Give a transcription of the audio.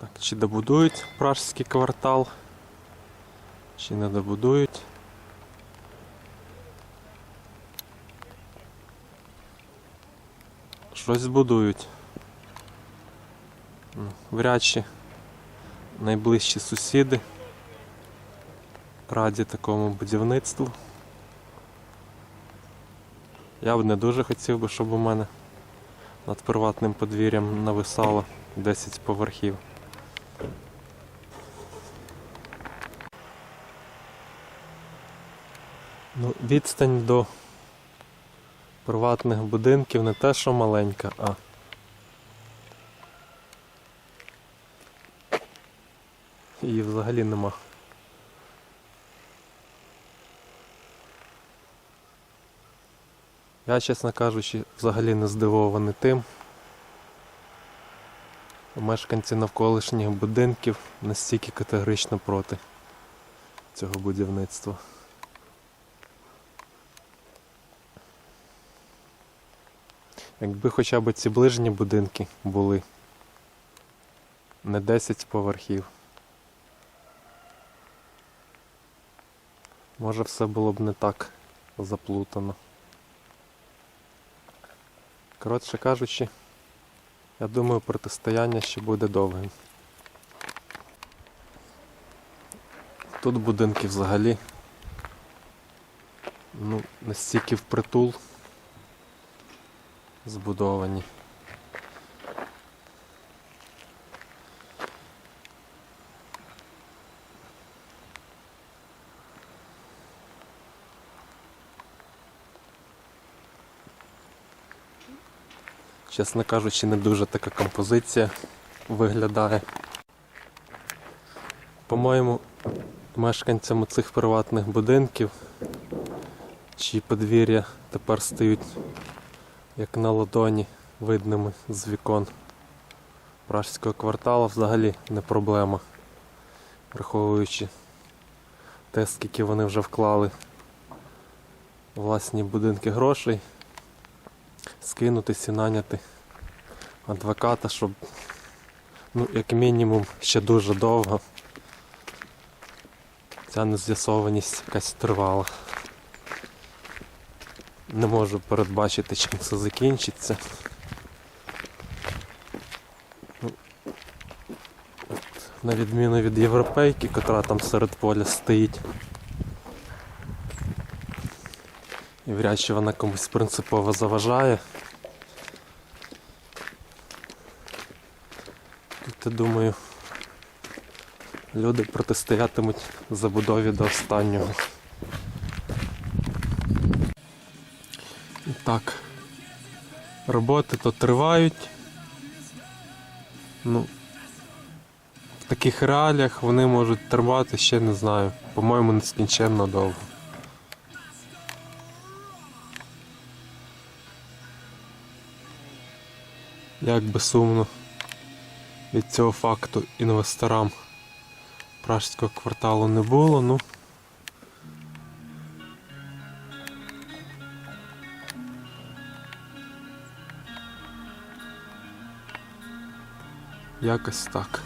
Так, чи добудують пражський квартал, чи не добудують. Щось будують. М, Вряд чи найближчі сусіди раді такому будівництву. Я б не дуже хотів би, щоб у мене над приватним подвір'ям нависало 10 поверхів. Ну, відстань до приватних будинків не те, що маленька, а її взагалі нема. Я, чесно кажучи, взагалі не здивований тим. Мешканці навколишніх будинків настільки категорично проти цього будівництва. Якби хоча б ці ближні будинки були не 10 поверхів. Може все було б не так заплутано. Коротше кажучи, я думаю, протистояння ще буде довгим. Тут будинки взагалі ну, настільки впритул збудовані. Чесно кажучи, не дуже така композиція виглядає. По-моєму, мешканцям цих приватних будинків, чиї подвір'я тепер стають як на ладоні видними з вікон пражського кварталу, взагалі не проблема, враховуючи те, скільки вони вже вклали власні будинки грошей скинутися наняти адвоката, щоб, ну, як мінімум, ще дуже довго ця нез'ясованість якась тривала. Не можу передбачити, чим це закінчиться. Ну, На відміну від європейки, котра там серед поля стоїть. І вряд чи вона комусь принципово заважає. Тут, я думаю, люди протистоятимуть забудові до останнього. Так, роботи то тривають. Ну, в таких реаліях вони можуть тривати ще не знаю. По-моєму, нескінченно довго. Як би сумно від цього факту інвесторам пражського кварталу не було, ну. Якось так.